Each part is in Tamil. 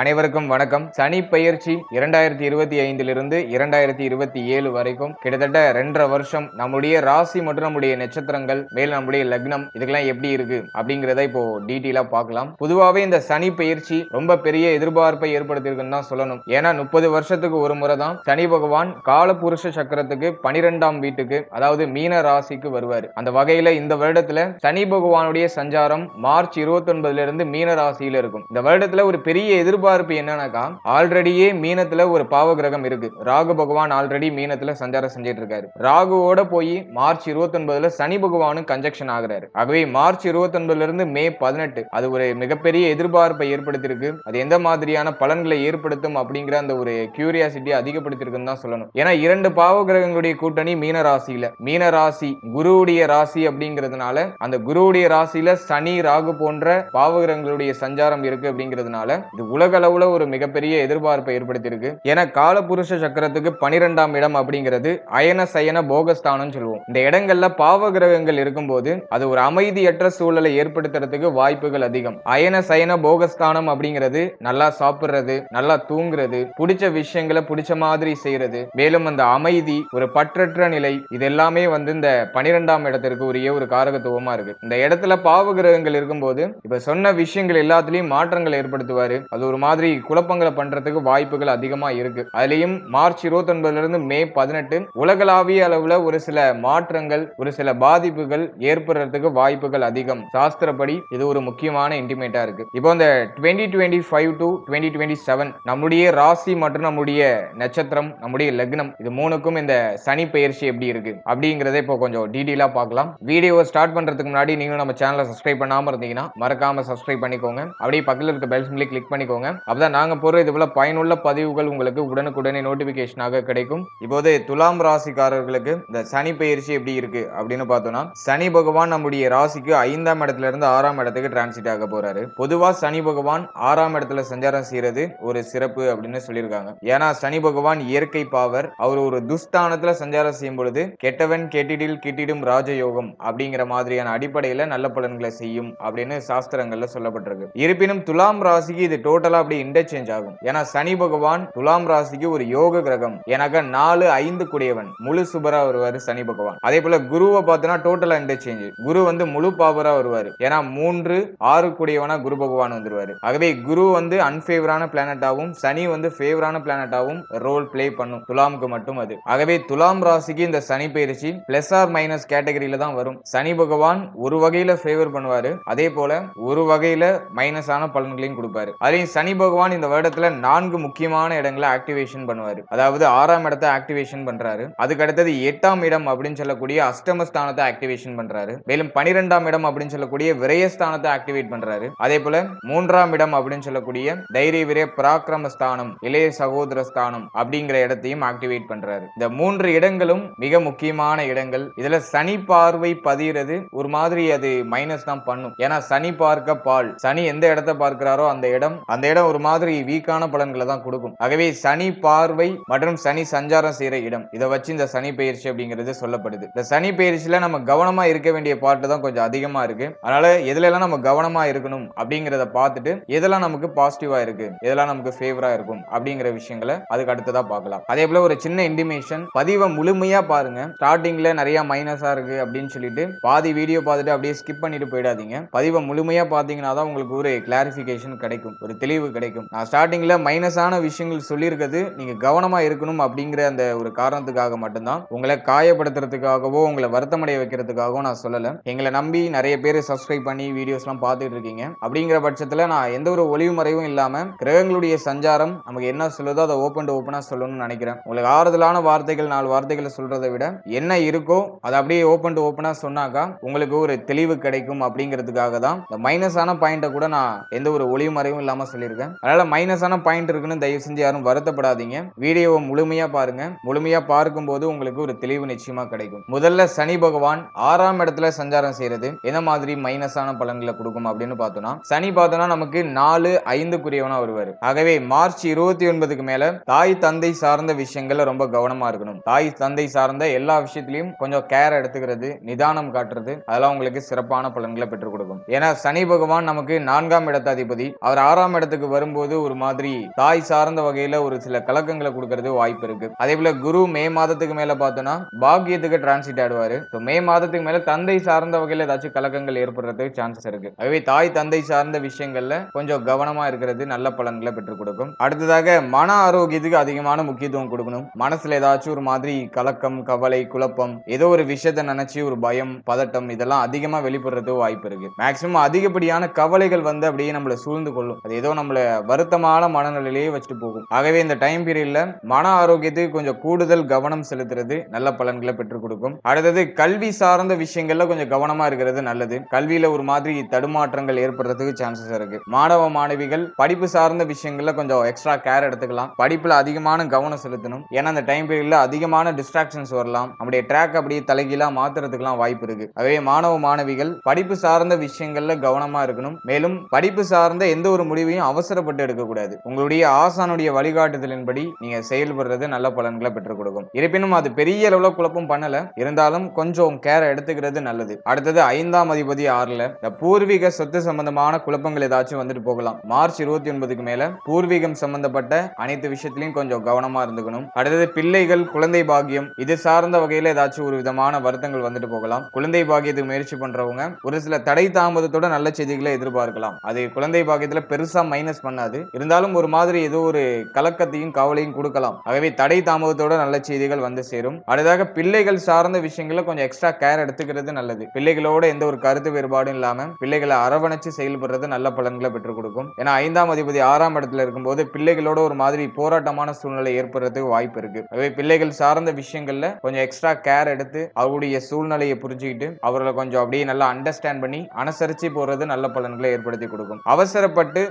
அனைவருக்கும் வணக்கம். சனி பயிற்சி இரண்டாயிரத்தி இருபத்தி ஐந்திலிருந்து இரண்டாயிரத்தி இருபத்தி ஏழு வரைக்கும் கிட்டத்தட்ட ரெண்டரை வருஷம் நம்முடைய ராசி மற்றும் நம்முடைய நட்சத்திரங்கள் மேல் நம்முடைய லக்னம் இதுக்கெல்லாம் எப்படி இருக்கு அப்படிங்கிறத இப்போ டீட்டெயிலா பார்க்கலாம். பொதுவாகவே இந்த சனி பயிற்சி ரொம்ப பெரிய எதிர்பார்ப்பை ஏற்படுத்தியிருக்குன்னு தான் சொல்லணும். ஏன்னா முப்பது வருஷத்துக்கு ஒரு முறை தான் சனி பகவான் காலபுருஷ சக்கரத்துக்கு பனிரெண்டாம் வீட்டுக்கு அதாவது மீன ராசிக்கு வருவார். அந்த வகையில இந்த வருடத்துல சனி பகவானுடைய சஞ்சாரம் மார்ச் இருபத்தி ஒன்பதுல இருந்து மீன ராசியில இருக்கும். இந்த வருடத்துல ஒரு பெரிய எதிர்பார்ப்பு என்னன்னாக்கா ஆல்ரெடியே மீனத்துல ஒரு பாவ கிரகம் இருக்கு. ராகு பகவான் ஆல்ரெடி மீனத்துல சஞ்சாரம் செஞ்சிட்டு இருக்காரு ராகுவோட போய் மார்ச் இருபத்தி ஒன்பதுல சனி பகவானும் கன்ஜெக்ஷன் ஆகுறாரு. ஆகவே மார்ச் இருபத்தி ஒன்பதுல இருந்து மே பதினெட்டு அது ஒரு மிகப்பெரிய எதிர்பார்ப்பை ஏற்படுத்தியிருக்கு. அது எந்த மாதிரியான பலன்களை ஏற்படுத்தும் அப்படிங்கிற அந்த ஒரு கியூரியாசிட்டி அதிகப்படுத்திருக்குன்னு தான் சொல்லணும். ஏன்னா இரண்டு பாவ கிரகங்களுடைய கூட்டணி மீன ராசியில. மீன ராசி குருவுடைய ராசி அப்படிங்கிறதுனால அந்த குருவுடைய ராசியில சனி ராகு போன்ற பாவ கிரகங்களுடைய சஞ்சாரம் இருக்கு அப்படிங்கிறதுனால இது உலக அளவுல ஒரு மிகப்பெரிய எதிர்பார்ப்பை ஏற்படுத்தியிருக்கு. ஏன்னா காலபுருஷ சக்கரத்துக்கு பனிரெண்டாம் இடம் அப்படிங்கிறது அயன சயன போகஸ்தானம் சொல்லுவோம். இந்த இடங்கள்ல பாவ கிரகங்கள் இருக்கும்போது அது ஒரு அமைதியற்ற சூழலை ஏற்படுத்துறதுக்கு வாய்ப்புகள் அதிகம். அயன சயன போகஸ்தானம் அப்படிங்கிறது நல்லா சாப்பிடுறது நல்லா தூங்குறது பிடிச்ச விஷயங்களை பிடிச்ச மாதிரி செய்யறது மேலும் அந்த அமைதி ஒரு பற்றற்ற நிலை இது எல்லாமே வந்து இந்த பனிரெண்டாம் இடத்திற்கு உரிய ஒரு காரகத்துவமா இருக்கு. இந்த இடத்துல பாவ கிரகங்கள் இருக்கும்போது இப்ப சொன்ன விஷயங்கள் எல்லாத்துலயும் மாற்றங்கள் ஏற்படுத்துவாரு. அது ஒரு மாதிரி குழப்பங்களை பண்றதுக்கு வாய்ப்புகள் அதிகமா இருக்கு. அதுலயும் மார்ச் இருபத்தி ஒன்பதுல இருந்து மே பதினெட்டு உலகளாவிய அளவுல ஒரு சில மாற்றங்கள் ஒரு சில பாதிப்புகள் ஏற்படுறதுக்கு வாய்ப்புகள் அதிகம். சாஸ்திரப்படி இது ஒரு முக்கியமான இன்டிமேட்டா இருக்கு. இப்போ இந்த twenty twenty five to twenty twenty seven நம்முடைய ராசி மற்றும் நம்முடைய நட்சத்திரம் நம்முடைய லக்னம் இது மூணுக்கும் இந்த சனி பயிற்சி எப்படி இருக்கு? அப்படிங்கறத இப்போ கொஞ்சம் டீட்டெயிலா பார்க்கலாம். வீடியோவை ஸ்டார்ட் பண்றதுக்கு முன்னாடி நீங்களும் நம்ம சேனலை சப்ஸ்கிரைப் பண்ணாம இருந்தீங்கன்னா மறக்காம சப்ஸ்கிரைப் பண்ணிக்கோங்க. அப்படியே பக்கத்தில் இருக்க பெல் சிம்லி கிளிக் பண்ணிக்கோங்க. அப்பதான் நாங்க போற இது போல பயனுள்ள பதிவுகள் உங்களுக்கு உடனுக்குடனே நோட்டிபிகேஷனாக கிடைக்கும். இப்போது துலாம் ராசிக்காரர்களுக்கு இந்த சனி பயிற்சி எப்படி இருக்கு அப்படின்னு பார்த்தோம்னா சனி பகவான் நம்முடைய ராசிக்கு ஐந்தாம் இடத்துல இருந்து ஆறாம் இடத்துக்கு டிரான்சிட் ஆக போறாரு. பொதுவா சனி பகவான் ஆறாம் இடத்துல சஞ்சாரம் செய்யறது ஒரு சிறப்பு அப்படின்னு சொல்லியிருக்காங்க. ஏன்னா சனி பகவான் இயற்கை பாவர். அவர் ஒரு துஸ்தானத்துல சஞ்சாரம் செய்யும் பொழுது கெட்டவன் கெட்டிடில் கிட்டிடும் ராஜயோகம் அப்படிங்கிற மாதிரியான அடிப்படையில நல்ல பலன்களை செய்யும் அப்படின்னு சாஸ்திரங்கள்ல சொல்லப்பட்டிருக்கு. இருப்பினும் துலாம் ராசிக்கு இது டோட்டலா அப்படி இன்டர்சேஞ்ச் ஆகும். ஏன்னா சனி பகவான் துலாம் ராசிக்கு ஒரு யோக கிரகம். ஏன்னாக்கா நாலு ஐந்து குடையவன். முழு சுபரா வருவாரு சனி பகவான். அதே போல குருவை பார்த்தோன்னா டோட்டலா இன்டர்சேஞ்ச் குரு வந்து முழு பாவரா வருவாரு. ஏன்னா மூன்று ஆறு குடையவனா குரு பகவான் வந்துருவாரு. ஆகவே குரு வந்து அன்பேவரான பிளானட்டாவும் சனி வந்து ஃபேவரான பிளானட்டாவும் ரோல் பிளே பண்ணும். துலாமுக்கு மட்டும் அது. ஆகவே துலாம் ராசிக்கு இந்த சனி பயிற்சி பிளஸ் ஆர் மைனஸ் கேட்டகரியில தான் வரும். சனி பகவான் ஒரு வகையில ஃபேவர் பண்ணுவாரு. அதே போல ஒரு வகையில மைனஸான பலன்களையும் கொடுப்பாரு. அதையும் சனி சனி பகவான் இந்த வருடத்துல நான்கு முக்கியமான இடங்களை ஆக்டிவேஷன் பண்ணுவாரு. அதாவது ஆறாம் இடத்தை ஆக்டிவேஷன் பண்றாரு. அதுக்கு அடுத்தது எட்டாம் இடம் அப்படின்னு சொல்லக்கூடிய அஷ்டமஸ்தானத்தை ஆக்டிவேஷன் பண்றாரு. மேலும் பனிரெண்டாம் இடம் அப்படின்னு சொல்லக்கூடிய விரயஸ்தானத்தை ஆக்டிவேட் பண்றாரு. அதே போல மூன்றாம் இடம் அப்படின்னு சொல்லக்கூடிய தைரிய விரய பராக்கிரம ஸ்தானம் இளைய சகோதர ஸ்தானம் அப்படிங்கிற இடத்தையும் ஆக்டிவேட் பண்றாரு. இந்த மூன்று இடங்களும் மிக முக்கியமான இடங்கள். இதுல சனி பார்வை பதிகிறது ஒரு மாதிரி அது மைனஸ் தான் பண்ணும். ஏன்னா சனி பார்க்க பால். சனி எந்த இடத்தை பார்க்கிறாரோ அந்த இடம் அந்த இடம் ஒரு மாதிரி வீக்கான பலன்களை தான் கொடுக்கும். ஆகவே சனி பார்வை மற்றும் சனி சஞ்சாரம் செய்யற இடம். இதை வச்சு இந்த சனி பயிற்சி அப்படிங்கிறது சொல்லப்படுது. இந்த சனி பயிற்சியில நம்ம கவனமா இருக்க வேண்டிய பாட்டு தான் கொஞ்சம் அதிகமா இருக்கு. அதனால எதுல எல்லாம் நம்ம கவனமா இருக்கணும் அப்படிங்கிறத பார்த்துட்டு எதெல்லாம் நமக்கு பாசிட்டிவா இருக்கு எதெல்லாம் நமக்கு ஃபேவரா இருக்கும் அப்படிங்கிற விஷயங்களை அதுக்கு அடுத்ததா பார்க்கலாம். அதே போல ஒரு சின்ன இன்டிமேஷன் பதிவை முழுமையா பாருங்க. ஸ்டார்டிங்ல நிறைய மைனஸா இருக்கு அப்படின்னு சொல்லிட்டு பாதி வீடியோ பார்த்துட்டு அப்படியே ஸ்கிப் பண்ணிட்டு போயிடாதீங்க. பதிவை முழுமையா பாத்தீங்கன்னா தான் உங்களுக்கு ஒரு கிளாரிபிகேஷன் கிடைக்கும். ஒரு தெளிவு கிடைக்கும். நான் ஸ்டார்டிங்ல மைனஸான விஷயங்கள் சொல்லியிருக்கிறது நீங்க கவனமா இருக்கணும் அப்படிங்கிற அந்த ஒரு காரணத்துக்காக மட்டும்தான். உங்களை காயப்படுத்துறதுக்காகவோ உங்களை வருத்தமடைய வைக்கிறதுக்காகவோ நான் சொல்லலை. எங்களை நம்பி நிறைய பேர் சப்ஸ்கிரைப் பண்ணி வீடியோஸ்லாம் பார்த்துட்டு இருக்கீங்க அப்படிங்கிற பட்சத்துல நான் எந்த ஒரு ஒளிவு மறைவும் இல்லாம கிரகங்களுடைய சஞ்சாரம் நமக்கு என்ன சொல்லுதோ அதை ஓப்பன் டு ஓப்பனாக சொல்லணும்னு நினைக்கிறேன். உங்களுக்கு ஆறுதலான வார்த்தைகள் நாலு வார்த்தைகளை சொல்கிறத விட என்ன இருக்கோ அதை அப்படியே ஓப்பன் டு ஓப்பனாக சொன்னாக்கா உங்களுக்கு ஒரு தெளிவு கிடைக்கும் அப்படிங்கிறதுக்காக தான். இந்த மைனஸான பாயிண்ட்டை கூட நான் எந்த ஒரு ஒளிவு மறைவும் இல்லாமல் சொல்லியிருக்கேன். அதனால மைனஸான பாயிண்ட் இருக்குன்னு தயவு செஞ்சு யாரும் வருத்தப்படாதீங்க. வீடியோவை முழுமையா பாருங்க. முழுமையா பார்க்கும்போது உங்களுக்கு ஒரு தெளிவு நிச்சயமா கிடைக்கும். முதல்ல சனி பகவான் ஆறாம் இடத்துல சஞ்சாரம் செய்யறது. என்ன மாதிரி மைனஸான பலன்களை கொடுக்கும் அப்படின்னு பார்த்தோம்னா சனி பார்த்தோம்னா நமக்கு நாலு ஐந்துக்குரியவனா வருவார். ஆகவே மார்ச் இருபத்தி ஒன்பதுக்கு மேல தாய் தந்தை சார்ந்த விஷயங்கள்ல ரொம்ப கவனமா இருக்கணும். தாய் தந்தை சார்ந்த எல்லா விஷயத்திலையும் கொஞ்சம் கேர் எடுத்துக்கிறது நிதானம் காட்டுறது அதெல்லாம் உங்களுக்கு சிறப்பான பலன்களை பெற்றுக் கொடுக்கும். ஏன்னா சனி பகவான் நமக்கு நான்காம் இடத்த அதிபதி அவர் ஆறாம் இடத்துக்கு மாதத்துக்கு வரும்போது ஒரு மாதிரி தாய் சார்ந்த வகையில ஒரு சில கலக்கங்களை கொடுக்கறது வாய்ப்பு இருக்கு. அதே போல குரு மே மாதத்துக்கு மேல பார்த்தோம்னா பாக்கியத்துக்கு டிரான்சிட் ஆடுவாரு மே மாதத்துக்கு மேல தந்தை சார்ந்த வகையில ஏதாச்சும் கலக்கங்கள் ஏற்படுறதுக்கு சான்சஸ் இருக்கு. ஆகவே தாய் தந்தை சார்ந்த விஷயங்கள்ல கொஞ்சம் கவனமா இருக்கிறது நல்ல பலன்களை பெற்றுக் கொடுக்கும். அடுத்ததாக மன ஆரோக்கியத்துக்கு அதிகமான முக்கியத்துவம் கொடுக்கணும். மனசுல ஏதாச்சும் ஒரு மாதிரி கலக்கம் கவலை குழப்பம் ஏதோ ஒரு விஷயத்த நினைச்சு ஒரு பயம் பதட்டம் இதெல்லாம் அதிகமா வெளிப்படுறது வாய்ப்பு இருக்கு. மேக்சிமம் அதிகப்படியான கவலைகள் வந்து அப்படியே நம்மள சூழ்ந்து கொள்ளும். அது ஏதோ நம்மளை வருத்தமான மனநிலையிலேயே வச்சுட்டு போகும். ஆகவே இந்த டைம் பீரியட்ல மன ஆரோக்கியத்துக்கு கொஞ்சம் கூடுதல் கவனம் செலுத்துறது நல்ல பலன்களை பெற்றுக் கொடுக்கும். அடுத்தது கல்வி சார்ந்த விஷயங்கள்ல கொஞ்சம் கவனமா இருக்கிறது நல்லது. கல்வியில ஒரு மாதிரி தடுமாற்றங்கள் ஏற்படுறதுக்கு சான்சஸ் இருக்கு. மாணவ மாணவிகள் படிப்பு சார்ந்த விஷயங்கள்ல கொஞ்சம் எக்ஸ்ட்ரா கேர் எடுத்துக்கலாம். படிப்புல அதிகமான கவனம் செலுத்தணும். ஏன்னா அந்த டைம் பீரியட்ல அதிகமான டிஸ்ட்ராக்ஷன்ஸ் வரலாம். நம்முடைய ட்ராக் அப்படியே தலைகீழா மாத்துறதுக்குலாம் வாய்ப்பு இருக்கு. ஆகவே மாணவ மாணவிகள் படிப்பு சார்ந்த விஷயங்கள்ல கவனமா இருக்கணும். மேலும் படிப்பு சார்ந்த எந்த ஒரு முடிவையும் அவசரப்பட்டு எடுக்கக்கூடாது. உங்களுடைய ஆசானுடைய வழிகாட்டுதலின்படி நீங்க செயல்படுறது நல்ல பலன்களை பெற்றுக் கொடுக்கும். இருப்பினும் அது பெரிய அளவுல குழப்பம் பண்ணல. இருந்தாலும் கொஞ்சம் கேர் எடுத்துக்கிறது நல்லது. அடுத்தது ஐந்தாம் அதிபதி ஆறுல இந்த பூர்வீக சொத்து சம்பந்தமான குழப்பங்கள் ஏதாச்சும் வந்துட்டு போகலாம். மார்ச் இருபத்தி ஒன்பதுக்கு மேல பூர்வீகம் சம்பந்தப்பட்ட அனைத்து விஷயத்திலையும் கொஞ்சம் கவனமா இருந்துக்கணும். அடுத்தது பிள்ளைகள் குழந்தை பாக்கியம் இது சார்ந்த வகையில ஏதாச்சும் ஒரு விதமான வருத்தங்கள் வந்துட்டு போகலாம். குழந்தை பாக்கியத்துக்கு முயற்சி பண்றவங்க ஒரு சில தடை தாமதத்தோட நல்ல செய்திகளை எதிர்பார்க்கலாம். அது குழந்தை பாக்கியத்துல பெருசா மைண்ட் மைனஸ் பண்ணாது. இருந்தாலும் ஒரு மாதிரி ஏதோ ஒரு கலக்கத்தையும் கவலையும் கொடுக்கலாம். ஆகவே தடை தாமதத்தோட நல்ல செய்திகள் வந்து சேரும். அடுத்ததாக பிள்ளைகள் சார்ந்த விஷயங்கள கொஞ்சம் எக்ஸ்ட்ரா கேர் எடுத்துக்கிறது நல்லது. பிள்ளைகளோட எந்த ஒரு கருத்து வேறுபாடும் இல்லாம பிள்ளைகளை அரவணைச்சு செயல்படுறது நல்ல பலன்களை பெற்றுக் கொடுக்கும். ஏன்னா ஐந்தாம் அதிபதி ஆறாம் இடத்துல இருக்கும்போது பிள்ளைகளோட ஒரு மாதிரி போராட்டமான சூழ்நிலை ஏற்படுறதுக்கு வாய்ப்பு இருக்கு. ஆகவே பிள்ளைகள் சார்ந்த விஷயங்கள்ல கொஞ்சம் எக்ஸ்ட்ரா கேர் எடுத்து அவருடைய சூழ்நிலையை புரிஞ்சுக்கிட்டு அவர்களை கொஞ்சம் அப்படியே நல்லா அண்டர்ஸ்டாண்ட் பண்ணி அனுசரிச்சு போறது நல்ல பலன்களை ஏற்படுத்தி கொடுக்கும். அவசரப்பட்டு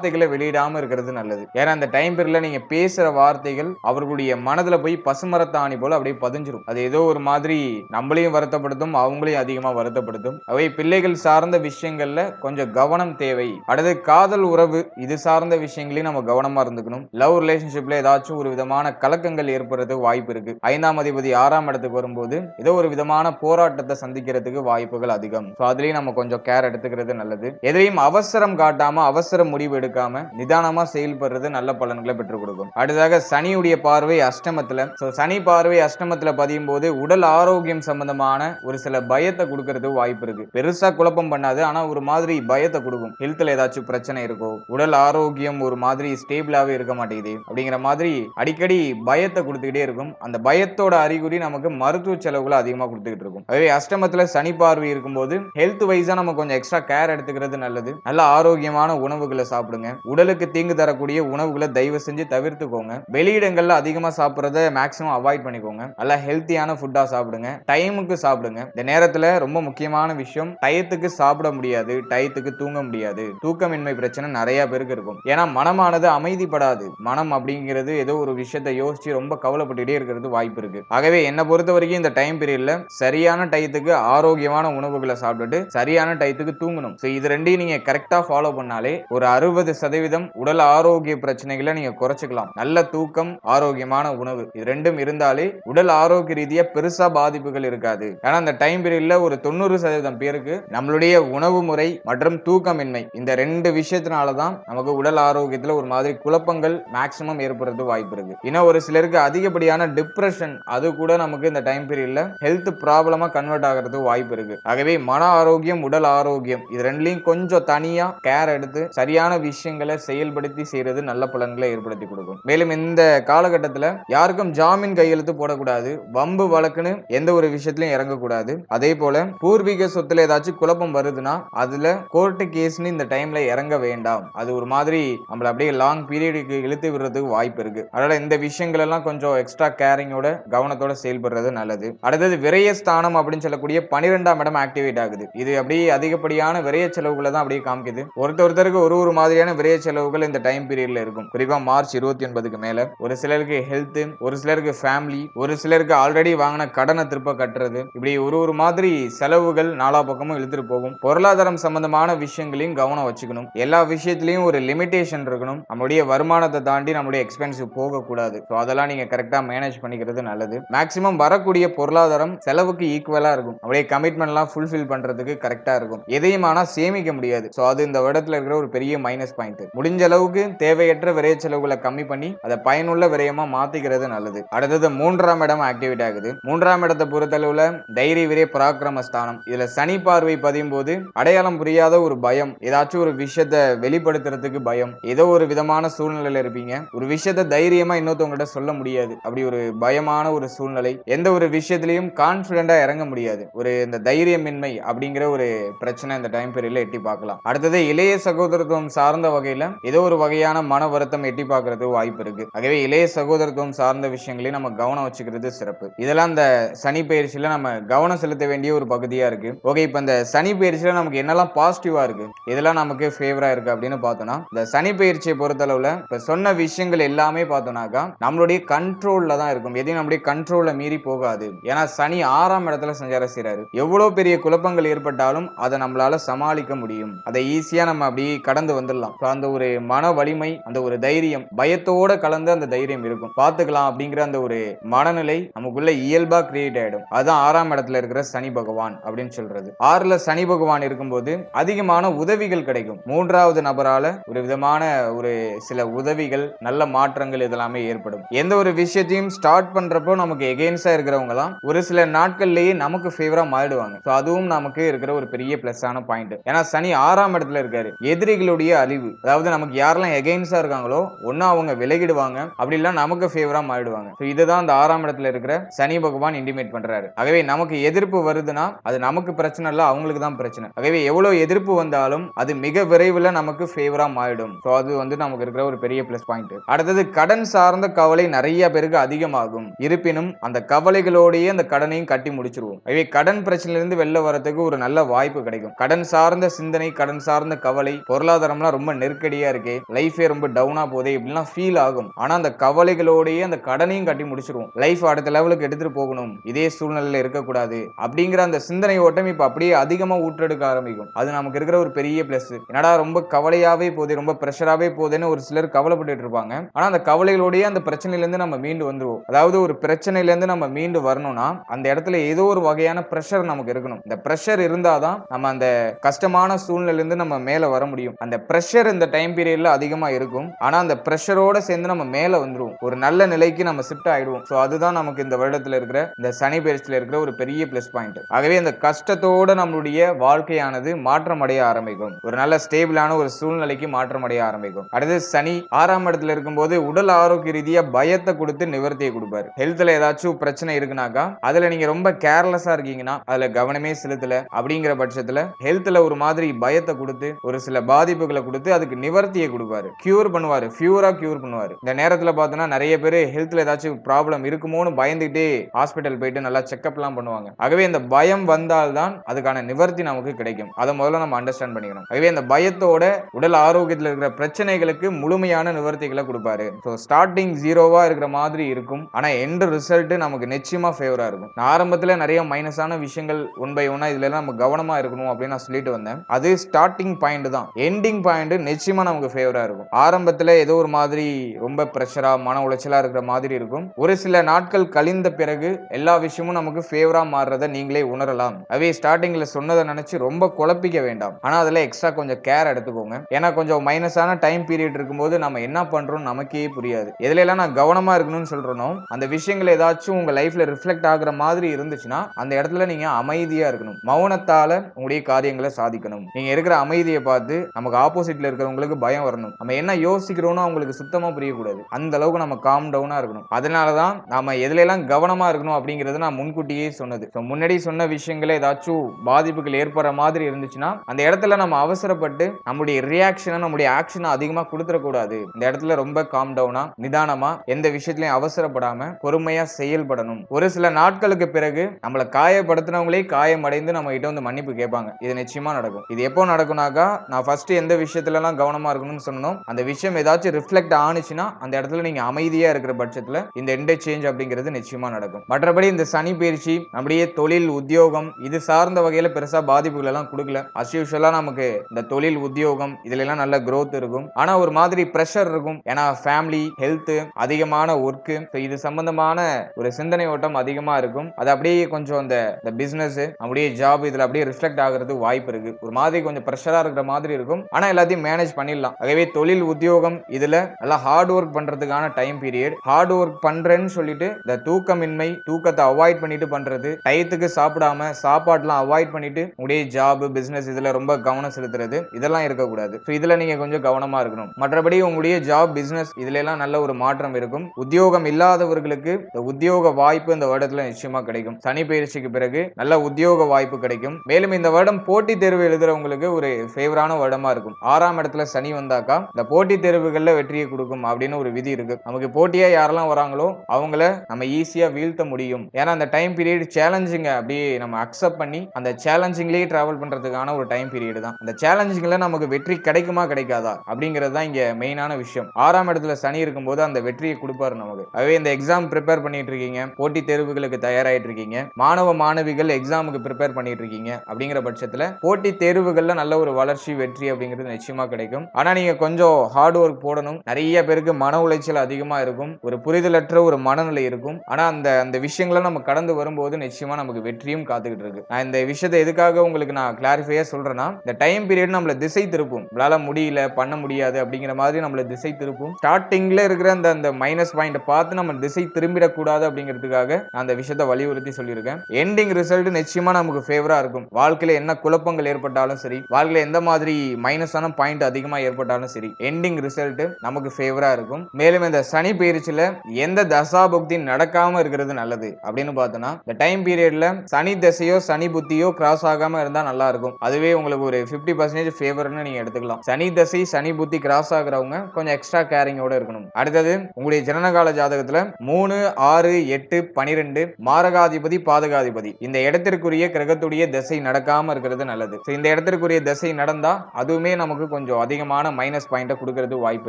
வார்த்தைகளை வெளியிடாம இருக்கிறது நல்லது. ஏன்னா அந்த டைம் பீரியட்ல நீங்க பேசுற வார்த்தைகள் அவர்களுடைய மனதுல போய் பசுமரத்தாணி போல அப்படியே பதிஞ்சிரும். அது ஏதோ ஒரு மாதிரி நம்மளையும் வருத்தப்படுத்தும் அவங்களையும் அதிகமா வருத்தப்படுத்தும். அவை பிள்ளைகள் சார்ந்த விஷயங்கள்ல கொஞ்சம் கவனம் தேவை. அடுத்து காதல் உறவு இது சார்ந்த விஷயங்களையும் நம்ம கவனமா இருந்துக்கணும். லவ் ரிலேஷன்ஷிப்ல ஏதாச்சும் ஒரு விதமான கலக்கங்கள் ஏற்படுறதுக்கு வாய்ப்பு இருக்கு. ஐந்தாம் அதிபதி ஆறாம் இடத்துக்கு வரும்போது ஏதோ ஒரு விதமான போராட்டத்தை சந்திக்கிறதுக்கு வாய்ப்புகள் அதிகம். அதுலயும் நம்ம கொஞ்சம் கேர் எடுத்துக்கிறது நல்லது. எதையும் அவசரம் காட்டாம அவசர முடிவு எடுக்க எடுக்காம நிதானமா செயல்படுறது நல்ல பலன்களை பெற்றுக் கொடுக்கும். அடுத்ததாக சனியுடைய பார்வை அஷ்டமத்துல. ஸோ சனி பார்வை அஷ்டமத்துல பதியும் போது உடல் ஆரோக்கியம் சம்பந்தமான ஒரு சில பயத்தை கொடுக்கறது வாய்ப்பு இருக்கு. பெருசா குழப்பம் பண்ணாது ஆனா ஒரு மாதிரி பயத்தை கொடுக்கும். ஹெல்த்ல ஏதாச்சும் பிரச்சனை இருக்கோ உடல் ஆரோக்கியம் ஒரு மாதிரி ஸ்டேபிளாவே இருக்க மாட்டேங்குது அப்படிங்கிற மாதிரி அடிக்கடி பயத்தை கொடுத்துக்கிட்டே இருக்கும். அந்த பயத்தோட அறிகுறி நமக்கு மருத்துவ செலவுகளை அதிகமா கொடுத்துக்கிட்டு இருக்கும். அதுவே அஷ்டமத்துல சனி பார்வை இருக்கும்போது ஹெல்த் வைஸா நம்ம கொஞ்சம் எக்ஸ்ட்ரா கேர் எடுத்துக்கிறது நல்லது. நல்ல ஆரோக்கியமான உணவுகளை சாப்பிடுங்க. உடலுக்கு தீங்கு தரக்கூடிய உணவுகளை தயவு செஞ்சு தவிர்த்துக்கோங்க. வெளியிடங்கள்ல அதிகமா சாப்பிட்றத மேக்ஸிமம் அவாய்ட் பண்ணிக்கோங்க. நல்லா ஹெல்த்தியான ஃபுட்டா சாப்பிடுங்க. டைமுக்கு சாப்பிடுங்க. இந்த நேரத்துல ரொம்ப முக்கியமான விஷயம் டயத்துக்கு சாப்பிட முடியாது டயத்துக்கு தூங்க முடியாது. தூக்கமின்மை பிரச்சனை நிறைய பேருக்கு இருக்கும். ஏன்னா மனமானது அமைதிப்படாது. மனம் அப்படிங்கிறது ஏதோ ஒரு விஷயத்தை யோசிச்சு ரொம்ப கவலைப்பட்டுட்டே இருக்கிறது வாய்ப்பு இருக்கு. ஆகவே என்னை பொறுத்த வரைக்கும் இந்த டைம் பீரியட்ல சரியான டயத்துக்கு ஆரோக்கியமான உணவுகளை சாப்பிட்டுட்டு சரியான டயத்துக்கு தூங்கணும். ஸோ இது ரெண்டையும் நீங்க கரெக்டா ஃபாலோ பண்ணாலே ஒரு அறுபது சதவீதம் உடல் ஆரோக்கிய பிரச்சனைகளை நீங்க குறைச்சிக்கலாம். நல்ல தூக்கம் ஆரோக்கியமான உணவு. இது ரெண்டும் இருந்தாலே உடல் ஆரோக்கிய ரீதியா பெருசா பாதிப்புகள் இருக்காது. ஏன்னா அந்த டைம் பீரியட்ல ஒரு தொண்ணூறு சதவீதம் பேருக்கு நம்மளுடைய உணவு முறை மற்றும் தூக்கமின்மை இந்த ரெண்டு விஷயத்தினாலதான் நமக்கு உடல் ஆரோக்கியத்துல ஒரு மாதிரி குழப்பங்கள் மேக்சிமம் ஏற்படுறது வாய்ப்பு இருக்கு. இன்னும் ஒரு சிலருக்கு அதிகப்படியான டிப்ரெஷன் அது கூட நமக்கு இந்த டைம் பீரியட்ல ஹெல்த் ப்ராப்ளமா கன்வெர்ட் ஆகிறது வாய்ப்பு இருக்கு. ஆகவே மன ஆரோக்கியம் உடல் ஆரோக்கியம் இது ரெண்டுலையும் கொஞ்சம் தனியா கேர் எடுத்து சரியான விஷயம் விஷயங்களை செயல்படுத்தி செய்யறது நல்ல பலன்களை ஏற்படுத்தி கொடுக்கும். மேலும் இந்த காலகட்டத்துல யாருக்கும் ஜாமீன் கையெழுத்து போடக்கூடாது வம்பு வழக்குன்னு எந்த ஒரு விஷயத்திலையும் இறங்கக்கூடாது. அதே போல பூர்வீக சொத்துல ஏதாச்சும் குழப்பம் வருதுன்னா அதுல கோர்ட்டு கேஸ்னு இந்த டைம்ல இறங்க வேண்டாம். அது ஒரு மாதிரி நம்மள அப்படியே லாங் பீரியடுக்கு இழுத்து விடுறதுக்கு வாய்ப்பு இருக்கு. அதனால இந்த விஷயங்கள் எல்லாம் கொஞ்சம் எக்ஸ்ட்ரா கேரிங்கோட கவனத்தோட செயல்படுறது நல்லது. அடுத்தது விரைய ஸ்தானம் அப்படின்னு சொல்லக்கூடிய பனிரெண்டாம் இடம் ஆக்டிவேட் ஆகுது. இது அப்படியே அதிகப்படியான விரைய செலவுகளை தான் அப்படியே காமிக்குது. ஒருத்தர் ஒருத்தருக்கு ஒரு ஒரு மாதிரி மாதிரியான விரைய செலவுகள் இந்த டைம் பீரியட்ல இருக்கும். குறிப்பா மார்ச் இருபத்தி ஒன்பதுக்கு மேல ஒரு சிலருக்கு ஹெல்த் ஒரு சிலருக்கு ஃபேமிலி ஒரு சிலருக்கு ஆல்ரெடி வாங்கின கடனை திருப்ப கட்டுறது. இப்படி ஒரு ஒரு மாதிரி செலவுகள் நாலா பக்கமும் இழுத்துட்டு போகும். பொருளாதாரம் சம்பந்தமான விஷயங்களையும் கவனம் வச்சுக்கணும். எல்லா விஷயத்திலையும் ஒரு லிமிடேஷன் இருக்கணும். நம்மளுடைய வருமானத்தை தாண்டி நம்மளுடைய எக்ஸ்பென்சிவ் போகக்கூடாது. ஸோ அதெல்லாம் நீங்க கரெக்டா மேனேஜ் பண்ணிக்கிறது நல்லது. மேக்சிமம் வரக்கூடிய பொருளாதாரம் செலவுக்கு ஈக்குவலா இருக்கும். நம்மளுடைய கமிட்மெண்ட்லாம் ஃபுல்ஃபில் பண்றதுக்கு கரெக்டா இருக்கும். எதையும் ஆனா சேமிக்க முடியாது. ஸோ அது இந்த இடத்துல இருக்கிற ஒரு பெரிய மைனஸ் மைனஸ் பாயிண்ட் முடிஞ்ச அளவுக்கு தேவையற்ற விரைய செலவுகளை கம்மி பண்ணி அதை பயனுள்ள விரயமா மாத்திக்கிறது நல்லது. அடுத்தது மூன்றாம் இடம் ஆக்டிவேட் ஆகுது. மூன்றாம் இடத்தை பொறுத்தளவுல தைரிய விரை பராக்கிரம ஸ்தானம். இதுல சனி பார்வை பதியும் போது அடையாளம் புரியாத ஒரு பயம். ஏதாச்சும் ஒரு விஷயத்த வெளிப்படுத்துறதுக்கு பயம். ஏதோ ஒரு விதமான சூழ்நிலையில இருப்பீங்க. ஒரு விஷயத்த தைரியமா இன்னொருத்தவங்ககிட்ட சொல்ல முடியாது. அப்படி ஒரு பயமான ஒரு சூழ்நிலை. எந்த ஒரு விஷயத்திலையும் கான்பிடண்டா இறங்க முடியாது. ஒரு இந்த தைரியமின்மை அப்படிங்கிற ஒரு பிரச்சனை இந்த டைம் பீரியட்ல எட்டி பார்க்கலாம். அடுத்தது இளைய சகோதரத்துவம் சார்ந்த வகையில ஏதோ ஒரு வகையான மன வருத்தம் எட்டி பார்க்கறது வாய்ப்பு இருக்கு. ஆகவே இளைய சகோதரத்துவம் சார்ந்த விஷயங்களையும் நம்ம கவனம் வச்சுக்கிறது சிறப்பு. இதெல்லாம் இந்த சனி பயிற்சியில நம்ம கவனம் செலுத்த வேண்டிய ஒரு பகுதியா இருக்கு. ஓகே இப்ப இந்த சனி பயிற்சியில நமக்கு என்னெல்லாம் பாசிட்டிவா இருக்கு? இதெல்லாம் நமக்கு ஃபேவரா இருக்கு அப்படின்னு பார்த்தோம்னா இந்த சனி பயிற்சியை பொறுத்தளவுல இப்ப சொன்ன விஷயங்கள் எல்லாமே பார்த்தோம்னாக்கா நம்மளுடைய கண்ட்ரோல்ல தான் இருக்கும். எதையும் நம்மளுடைய கண்ட்ரோல்ல மீறி போகாது. ஏன்னா சனி ஆறாம் இடத்துல சஞ்சாரம் செய்றாரு. எவ்வளவு பெரிய குழப்பங்கள் ஏற்பட்டாலும் அதை நம்மளால சமாளிக்க முடியும். அதை ஈஸியா நம்ம அப்படியே கடந்து வந்துடலாம். So, அந்த ஒரு மன வலிமை அந்த ஒரு தைரியம் பயத்தோட கலந்த அந்த தைரியம் இருக்கும். பார்த்துக்கலாம் அப்படிங்கிற அந்த ஒரு மனநிலை நமக்குள்ள இயல்பா கிரியேட் ஆயிடும். அதுதான் ஆறாம் இடத்துல இருக்கிற சனி பகவான் அப்படின்னு சொல்றது. ஆறுல சனி பகவான் இருக்கும்போது அதிகமான உதவிகள் கிடைக்கும். மூன்றாவது நபரால ஒரு விதமான ஒரு சில உதவிகள் நல்ல மாற்றங்கள் இதெல்லாமே ஏற்படும். எந்த ஒரு விஷயத்தையும் ஸ்டார்ட் பண்றப்போ நமக்கு எகெயின்ஸ்டா இருக்கிறவங்கலாம் ஒரு சில நாட்கள்லயே நமக்கு ஃபேவரா மாறிடுவாங்க. அதுவும் நமக்கு இருக்கிற ஒரு பெரிய பிளஸ் ஆன பாயிண்ட் ஏன்னா சனி ஆறாம் இடத்துல இருக்காரு. எதிரிகளுடைய அழிவு. அதாவது நமக்கு யாரெல்லாம் எகெயின்ஸ்டா இருக்காங்களோ ஒன்னு அவங்க விலகிடுவாங்க. அப்படி இல்ல நமக்கு ஃபேவரா மாறிடுவாங்க. ஸோ இதுதான் அந்த ஆறாம் இடத்துல இருக்கிற சனி பகவான் இன்டிமேட் பண்றாரு. ஆகவே நமக்கு எதிர்ப்பு வருதுன்னா அது நமக்கு பிரச்சனை இல்ல அவங்களுக்கு தான் பிரச்சனை. ஆகவே எவ்வளவு எதிர்ப்பு வந்தாலும் அது மிக விரைவில் நமக்கு ஃபேவரா மாறிடும். ஸோ அது வந்து நமக்கு இருக்கிற ஒரு பெரிய பிளஸ் பாயிண்ட் அடுத்தது கடன் சார்ந்த கவலை நிறைய பேருக்கு அதிகமாகும். இருப்பினும் அந்த கவலைகளோடயே அந்த கடனையும் கட்டி முடிச்சிருவோம். ஆகவே கடன் பிரச்சனையில இருந்து வெளில வரதுக்கு ஒரு நல்ல வாய்ப்பு கிடைக்கும். கடன் சார்ந்த சிந்தனை கடன் சார்ந்த கவலை பொருளாதாரம்லாம் ரொம்ப நெருக்கடியா இருக்கு. லைஃபே ரொம்ப டவுனா போதே இப்படிலாம் ஃபீல் ஆகும். ஆனா அந்த கவலைகளோடயே அந்த கடனையும் கட்டி முடிச்சிருவோம் லைஃப் அடுத்த லெவலுக்கு எடுத்துட்டு போகணும். இதே சூழ்நிலையில இருக்கக்கூடாது. அப்படிங்கிற அந்த சிந்தனை ஓட்டம் இப்ப அப்படியே அதிகமா ஊற்றெடுக்க ஆரம்பிக்கும். அது நமக்கு இருக்கிற ஒரு பெரிய பிளஸ் என்னடா ரொம்ப கவலையாவே போதே ரொம்ப பிரஷராகவே போதேன்னு ஒரு சிலர் கவலைப்பட்டுட்டு இருப்பாங்க. ஆனா அந்த கவலைகளோடய அந்த பிரச்சனையில இருந்து நம்ம மீண்டு வந்துருவோம். அதாவது ஒரு பிரச்சனையில இருந்து நம்ம மீண்டு வரணும்னா அந்த இடத்துல ஏதோ ஒரு வகையான ப்ரெஷர் நமக்கு இருக்கணும். இந்த ப்ரெஷர் இருந்தாதான் நம்ம அந்த கஷ்டமான சூழ்நிலையில இருந்து நம்ம மேல வர முடியும். அந்த ப்ரெஷர் இந்த டைம் பீரியட்ல அதிகமாக இருக்கும். ஆனால் அந்த ப்ரெஷரோட சேர்ந்து நம்ம மேலே வந்துடுவோம் ஒரு நல்ல நிலைக்கு நம்ம ஷிஃப்ட் ஆயிடுவோம். ஸோ அதுதான் நமக்கு இந்த வருடத்தில் இருக்கிற இந்த சனி பயிற்சியில இருக்கிற ஒரு பெரிய பிளஸ் பாயிண்ட் ஆகவே இந்த கஷ்டத்தோட நம்மளுடைய வாழ்க்கையானது மாற்றம் அடைய ஆரம்பிக்கும். ஒரு நல்ல ஸ்டேபிளான ஒரு சூழ்நிலைக்கு மாற்றம் அடைய ஆரம்பிக்கும். அடுத்து சனி ஆறாம் இடத்துல இருக்கும்போது உடல் ஆரோக்கிய ரீதியாக பயத்தை கொடுத்து நிவர்த்தியை கொடுப்பாரு. ஹெல்த்ல ஏதாச்சும் பிரச்சனை இருக்குனாக்கா அதுல நீங்க ரொம்ப கேர்லெஸ்ஸா இருக்கீங்கன்னா அதுல கவனமே செலுத்தல. அப்படிங்கிற பட்சத்துல ஹெல்த்ல ஒரு மாதிரி பயத்தை கொடுத்து ஒரு சில பாதிப்புகளை கொடுத்து அதுக்கு நிவர்த்தியை கொடுப்பாரு. கியூர் பண்ணுவாரு. ஃபியூரா கியூர் பண்ணுவாரு. இந்த நேரத்துல பார்த்தோன்னா நிறைய பேர் ஹெல்த்ல ஏதாச்சும் ப்ராப்ளம் இருக்குமோன்னு பயந்துகிட்டே ஹாஸ்பிட்டல் போயிட்டு நல்லா செக்அப் எல்லாம் பண்ணுவாங்க. ஆகவே இந்த பயம் வந்தால்தான் அதுக்கான நிவர்த்தி நமக்கு கிடைக்கும். அதை முதல்ல நம்ம அண்டர்ஸ்டாண்ட் பண்ணிக்கணும். ஆகவே இந்த பயத்தோட உடல் ஆரோக்கியத்தில் இருக்கிற பிரச்சனைகளுக்கு முழுமையான நிவர்த்திகளை கொடுப்பாரு. ஸோ ஸ்டார்டிங் ஜீரோவா இருக்கிற மாதிரி இருக்கும். ஆனா எண்ட் ரிசல்ட் நமக்கு நிச்சயமா ஃபேவரா இருக்கும். நான் ஆரம்பத்துல நிறைய மைனஸான விஷயங்கள் ஒன் பை ஒன்னா இதுல நம்ம கவனமா இருக்கணும் அப்படின்னு நான் சொல்லிட்டு வந்தேன். அது ஸ்டார்டிங் பாயிண்ட் தான். எண்டிங் பாயிண்ட் நிச்சயமா நமக்கு ஃபேவரா இருக்கும். ஆரம்பத்துல ஏதோ ஒரு மாதிரி ரொம்ப ப்ரெஷரா மன உளைச்சலா இருக்கிற மாதிரி இருக்கும். ஒரு சில நாட்கள் கழிந்த பிறகு எல்லா விஷயமும் நமக்கு ஃபேவரா மாறுறத நீங்களே உணரலாம். அவே ஸ்டார்டிங்ல சொன்னதை நினைச்சு ரொம்ப குழப்பிக்க வேண்டாம். ஆனா அதுல எக்ஸ்ட்ரா கொஞ்சம் கேர் எடுத்துக்கோங்க. ஏன்னா கொஞ்சம் மைனஸான டைம் பீரியட் இருக்கும்போது நம்ம என்ன பண்றோம் நமக்கே புரியாது. எதுல எல்லாம் நான் கவனமா இருக்கணும்னு சொல்றேனோ அந்த விஷயங்கள் ஏதாச்சும் உங்க லைஃப்ல ரிஃப்ளெக்ட் ஆகுற மாதிரி இருந்துச்சுன்னா அந்த இடத்துல நீங்க அமைதியா இருக்கணும். மௌனத்தால உங்களுடைய காரியங்களை சாதிக்கணும். நீங்க இருக்கிற அமைதியை பார்த்து நமக்கு ஆப்போசிட் ஆப்போசிட்ல இருக்கிறவங்களுக்கு பயம் வரணும். நம்ம என்ன யோசிக்கிறோம்னு அவங்களுக்கு சுத்தமா புரியக்கூடாது. அந்த அளவுக்கு நம்ம காம் டவுனா இருக்கணும். அதனாலதான் நாம எதுல எல்லாம் கவனமா இருக்கணும் அப்படிங்கறது நான் முன்கூட்டியே சொன்னது. முன்னாடி சொன்ன விஷயங்களே ஏதாச்சும் பாதிப்புகள் ஏற்படுற மாதிரி இருந்துச்சுன்னா அந்த இடத்துல நம்ம அவசரப்பட்டு நம்முடைய ரியாக்ஷனை நம்முடைய ஆக்ஷனை அதிகமா கொடுத்துடக்கூடாது. இந்த இடத்துல ரொம்ப காம் டவுனா நிதானமா எந்த விஷயத்திலையும் அவசரப்படாம பொறுமையா செயல்படணும். ஒரு சில நாட்களுக்கு பிறகு நம்மளை காயப்படுத்தினவங்களே காயமடைந்து நம்ம கிட்ட வந்து மன்னிப்பு கேட்பாங்க. இது நிச்சயமா நடக்கும். இது எப்போ நடக்கும்னாக்கா நான் ஃபர்ஸ்ட் எந்த விஷயத்த எல்லாம் கவனமா இருக்கணும்னு சொன்னோம். அந்த விஷயம் ஏதாச்சும் ரிஃப்ளெக்ட் ஆனிச்சுன்னா அந்த இடத்துல நீங்க அமைதியா இருக்கிற பட்சத்தில் இந்த இன்டர்சேஞ்ச் அப்படிங்கிறது நிச்சயமா நடக்கும். மற்றபடி இந்த சனி பயிற்சி அப்படியே தொழில் உத்தியோகம் இது சார்ந்த வகையில் பெருசா பாதிப்புகள் எல்லாம் கொடுக்கல அஸ்யூஷலா நமக்கு இந்த தொழில் உத்தியோகம் இதுல எல்லாம் நல்ல க்ரோத் இருக்கும். ஆனால் ஒரு மாதிரி ப்ரெஷர் இருக்கும். ஏன்னா ஃபேமிலி ஹெல்த்து அதிகமான ஒர்க்கு இது சம்பந்தமான ஒரு சிந்தனை ஓட்டம் அதிகமாக இருக்கும். அது அப்படியே கொஞ்சம் அந்த இந்த பிஸ்னஸ் அப்படியே ஜாப் இதில் அப்படியே ரிஃப்ளெக்ட் ஆகிறது வாய்ப்பு இருக்கு. ஒரு மாதிரி கொஞ்சம் ப்ரெஷராக இருக்கிற மாதிரி இருக்கும். ஆனால் எல்லாத்தையும் மேனேஜ் பண்ணிடலாம். ஆகவே தொழில் உத்தியோகம் இதுல நல்லா ஹார்ட் ஒர்க் பண்றதுக்கான டைம் பீரியட் ஹார்ட் ஒர்க் பண்றேன்னு சொல்லிட்டு இந்த தூக்கமின்மை தூக்கத்தை அவாய்ட் பண்ணிட்டு பண்றது டயத்துக்கு சாப்பிடாம சாப்பாடுலாம் அவாய்ட் பண்ணிட்டு உடைய ஜாப் பிசினஸ் இதுல ரொம்ப கவனம் செலுத்துறது இதெல்லாம் இருக்கக்கூடாது. ஸோ இதுல நீங்க கொஞ்சம் கவனமா இருக்கணும். மற்றபடி உங்களுடைய ஜாப் பிசினஸ் இதுல எல்லாம் நல்ல ஒரு மாற்றம் இருக்கும். உத்தியோகம் இல்லாதவர்களுக்கு இந்த உத்தியோக வாய்ப்பு இந்த வருடத்துல நிச்சயமா கிடைக்கும். சனி பயிற்சிக்கு பிறகு நல்ல உத்தியோக வாய்ப்பு கிடைக்கும். மேலும் இந்த வருடம் போட்டித் தேர்வு எழுதுறவங்களுக்கு ஒரு ஃபேவரான வருடமா இருக்கும். ஆறாம் இடத்துல சனி வந்தாக்கா இந்த போட்டி தேர்வுகள்ல வெற்றியை கொடுக்கும் அப்படின்னு ஒரு விதி இருக்கு. நமக்கு போட்டியா யாரெல்லாம் வராங்களோ அவங்கள நம்ம ஈஸியா வீழ்த்த முடியும். ஏன்னா அந்த டைம் பீரியட் சேலஞ்சிங்க அப்படியே நம்ம அக்செப்ட் பண்ணி அந்த சேலஞ்சிங்லேயே டிராவல் பண்றதுக்கான ஒரு டைம் பீரியட் தான். அந்த சேலஞ்சிங்ல நமக்கு வெற்றி கிடைக்குமா கிடைக்காதா? அப்படிங்கிறது தான் இங்க மெயினான விஷயம். ஆறாம் இடத்துல சனி இருக்கும்போது அந்த வெற்றியை கொடுப்பாரு நமக்கு. அதுவே இந்த எக்ஸாம் ப்ரிப்பேர் பண்ணிட்டு இருக்கீங்க போட்டி தேர்வுகளுக்கு தயாராயிட்டு இருக்கீங்க மாணவ மாணவிகள் எக்ஸாமுக்கு ப்ரிப்பேர் பண்ணிட்டு இருக்கீங்க அப்படிங்கிற பட்சத்துல போட்டி தேர்வுகள்ல நல்ல ஒரு வளர்ச்சி வெற்றி அப்படிங்கிறது நிச்சயமா கிடைக்கும். ஆனா நீங்க கொஞ்சம் ஹார்ட் ஒர்க் போடணும். நிறைய பேருக்கு மன உளைச்சல் அதிகமா இருக்கும். ஒரு புரிதலற்ற ஒரு மனநிலை இருக்கும். ஆனா அந்த அந்த விஷயங்களை நம்ம கடந்து வரும்போது நிச்சயமா நமக்கு வெற்றியும் காத்துக்கிட்டு இருக்கு. நான் இந்த விஷயத்தை எதுக்காக உங்களுக்கு நான் கிளாரிஃபையாக சொல்றேன்னா இந்த டைம் பீரியட் நம்மள திசை திருப்பும். நம்மளால முடியல பண்ண முடியாது அப்படிங்கிற மாதிரி நம்மள திசை திருப்பும். ஸ்டார்டிங்ல இருக்கிற அந்த அந்த மைனஸ் பாயிண்ட் பார்த்து நம்ம திசை திரும்பிடக்கூடாது அப்படிங்கிறதுக்காக நான் அந்த விஷயத்தை வலியுறுத்தி சொல்லியிருக்கேன். எண்டிங் ரிசல்ட் நிச்சயமா நமக்கு ஃபேவராக இருக்கும். வாழ்க்கையில் என்ன குழப்பங்கள் ஏற்பட்டாலும் சரி வாழ்க்கையில் எந்த மாதிரி மைனஸான பாயிண்ட் அதிகமா ஏற்பட்டாலும் சரி எண்டிங் ரிசல்ட் நமக்கு ஃபேவரா இருக்கும். மேலும் இந்த சனி பயிற்சியில எந்த தசாபுக்தி நடக்காம இருக்கிறது நல்லது அப்படின்னு பார்த்தோம்னா இந்த டைம் பீரியட்ல சனி தசையோ சனி புத்தியோ கிராஸ் ஆகாம இருந்தா நல்லா இருக்கும். அதுவே உங்களுக்கு ஒரு 50% பர்சன்டேஜ் ஃபேவர்னு நீங்க எடுத்துக்கலாம். சனி தசை சனி புத்தி கிராஸ் ஆகுறவங்க கொஞ்சம் எக்ஸ்ட்ரா கேரிங்கோட இருக்கணும். அடுத்தது உங்களுடைய ஜனனகால ஜாதகத்துல மூணு ஆறு எட்டு பனிரெண்டு மாரகாதிபதி பாதகாதிபதி. இந்த இடத்திற்குரிய கிரகத்துடைய திசை நடக்காம இருக்கிறது நல்லது. இந்த இடத்திற்குரிய திசை நடந்தா அதுவுமே நமக்கு கொஞ்சம் கொஞ்சம் அதிகமான மைனஸ் பாயிண்ட்டை கொடுக்கறது வாய்ப்பு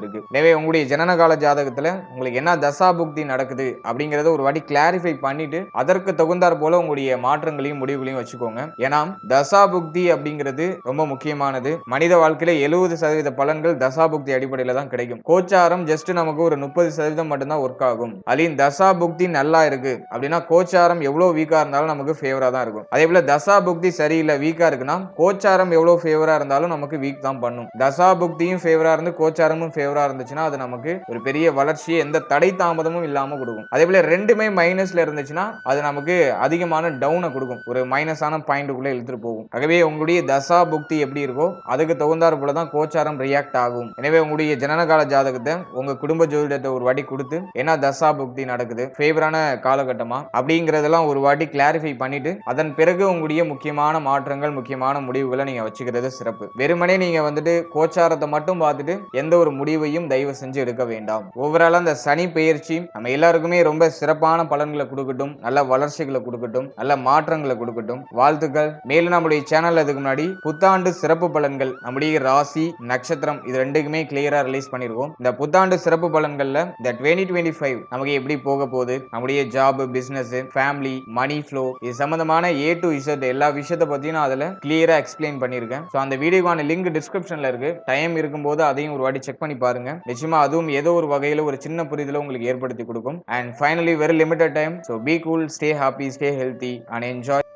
இருக்கு. எனவே உங்களுடைய ஜனனகால ஜாதகத்தில் உங்களுக்கு என்ன தசா புக்தி நடக்குது அப்படிங்கிறத ஒரு வாட்டி கிளாரிஃபை பண்ணிட்டு அதற்கு தகுந்தாற் போல உங்களுடைய மாற்றங்களையும் முடிவுகளையும் வச்சுக்கோங்க. ஏன்னா தசா புக்தி அப்படிங்கிறது ரொம்ப முக்கியமானது. மனித வாழ்க்கையில எழுபது சதவீத பலன்கள் தசா புக்தி அடிப்படையில் தான் கிடைக்கும். கோச்சாரம் ஜஸ்ட் நமக்கு ஒரு முப்பது சதவீதம் மட்டும்தான் ஒர்க் ஆகும். அதுலயும் தசா புக்தி நல்லா இருக்கு அப்படின்னா கோச்சாரம் எவ்வளோ வீக்காக இருந்தாலும் நமக்கு ஃபேவரா தான் இருக்கும். அதே போல தசா புக்தி சரியில்லை வீக்கா இருக்குன்னா கோச்சாரம் எவ்வளோ ஃபேவரா இருந்தாலும் நமக்கு வீக் தான் பண்ணும். தசா புக்தியும் ஃபேவரா இருந்து கோச்சாரமும் ஃபேவரா இருந்துச்சுன்னா அது நமக்கு ஒரு பெரிய வளர்ச்சியை எந்த தடை தாமதமும் இல்லாம கொடுக்கும். அதே போல ரெண்டுமே மைனஸ்ல இருந்துச்சுன்னா அது நமக்கு அதிகமான டவுனை கொடுக்கும். ஒரு மைனஸான பாயிண்ட்டுக்குள்ள இழுத்துட்டு போகும். ஆகவே உங்களுடைய தசா புக்தி எப்படி இருக்கோ அதுக்கு தகுந்தாற் போல தான் கோச்சாரம் ரியாக்ட் ஆகும். எனவே உங்களுடைய ஜனனகால ஜாதகத்தை உங்க குடும்ப ஜோதிடத்தை ஒரு வாட்டி கொடுத்து என்ன தசா புக்தி நடக்குது ஃபேவரான காலகட்டமா அப்படிங்கறதெல்லாம் ஒரு வாட்டி கிளாரிஃபை பண்ணிட்டு அதன் பிறகு உங்களுடைய முக்கியமான மாற்றங்கள் முக்கியமான முடிவுகளை நீங்க வச்சுக்கிறது சிறப்பு. வெறுமனே நீங்க வந்துட்டு கோச்சாரத்தை மட்டும் பார்த்துட்டு எந்த ஒரு முடிவையும் தயவு செஞ்சு எடுக்க வேண்டாம். ஓவரால் அந்த சனி பெயர்ச்சி நம்ம எல்லாருக்குமே ரொம்ப சிறப்பான பலன்களை கொடுக்கட்டும் நல்ல வளர்ச்சிகளை கொடுக்கட்டும் நல்ல மாற்றங்களை கொடுக்கட்டும். வாழ்த்துக்கள். மேலும் நம்முடைய சேனல் அதுக்கு முன்னாடி புத்தாண்டு சிறப்பு பலன்கள் நம்முடைய ராசி நட்சத்திரம் இது ரெண்டுக்குமே கிளியரா ரிலீஸ் பண்ணிருக்கோம். இந்த புத்தாண்டு சிறப்பு பலன்கள்ல இந்த டுவெண்ட்டி டுவெண்ட்டி ஃபைவ் நமக்கு எப்படி போக போகுது? நம்முடைய job business family money flow இது சம்பந்தமான ஏ டு இசட் எல்லா விஷயத்தை பத்தியும் நான் அதுல கிளியரா எக்ஸ்பிளைன் பண்ணிருக்கேன். ஸோ அந்த வீடியோக்கான லிங்க் டிஸ்கிரிப்ஷன்ல இருக்கு. டைம் இருக்கும்போது அதையும் ஒரு வாட்டி செக் பண்ணி பாருங்க. நிச்சயமா அதுவும் ஏதோ ஒரு வகையில ஒரு சின்ன புரிதலை உங்களுக்கு ஏற்படுத்தி கொடுக்கும். And finally very limited time so be cool stay happy stay healthy and enjoy